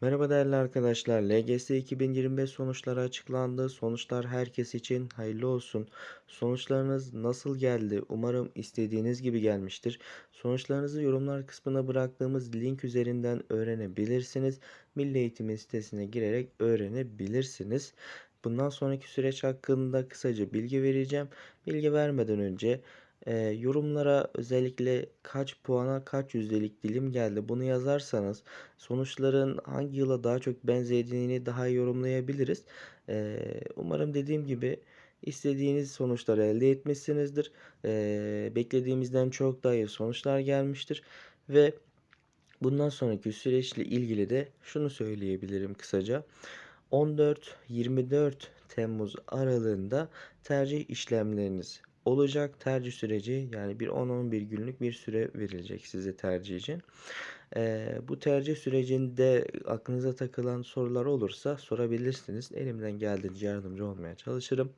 Merhaba değerli arkadaşlar. LGS 2025 sonuçları açıklandı. Sonuçlar herkes için hayırlı olsun. Sonuçlarınız nasıl geldi? Umarım istediğiniz gibi gelmiştir. Sonuçlarınızı yorumlar kısmına bıraktığımız link üzerinden öğrenebilirsiniz. Milli Eğitim sitesine girerek öğrenebilirsiniz. Bundan sonraki süreç hakkında kısaca bilgi vereceğim. Bilgi vermeden önce e, yorumlara özellikle kaç puana kaç yüzdelik dilim geldi bunu yazarsanız sonuçların hangi yıla daha çok benzediğini daha iyi yorumlayabiliriz. E, umarım dediğim gibi istediğiniz sonuçları elde etmişsinizdir. E, beklediğimizden çok daha iyi sonuçlar gelmiştir ve bundan sonraki süreçle ilgili de şunu söyleyebilirim kısaca. 14-24 Temmuz aralığında tercih işlemleriniz olacak. Tercih süreci yani bir 10-11 günlük bir süre verilecek size tercih için. Ee, bu tercih sürecinde aklınıza takılan sorular olursa sorabilirsiniz. Elimden geldiğince yardımcı olmaya çalışırım.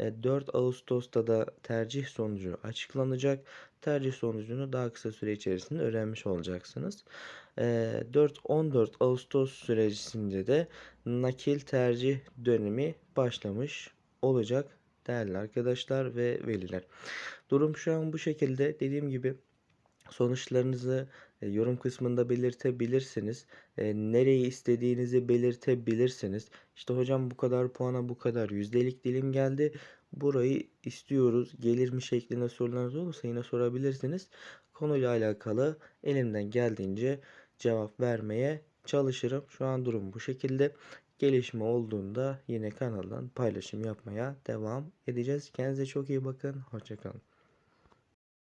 Ee, 4 Ağustos'ta da tercih sonucu açıklanacak. Tercih sonucunu daha kısa süre içerisinde öğrenmiş olacaksınız. Ee, 4-14 Ağustos sürecinde de nakil tercih dönemi başlamış olacak değerli arkadaşlar ve veliler. Durum şu an bu şekilde. Dediğim gibi sonuçlarınızı e, yorum kısmında belirtebilirsiniz. E, nereyi istediğinizi belirtebilirsiniz. İşte hocam bu kadar puana bu kadar yüzdelik dilim geldi. Burayı istiyoruz. Gelir mi şeklinde sorularınız olursa yine sorabilirsiniz. Konuyla alakalı elimden geldiğince cevap vermeye çalışırım. Şu an durum bu şekilde. Gelişme olduğunda yine kanaldan paylaşım yapmaya devam edeceğiz. Kendinize çok iyi bakın. Hoşçakalın.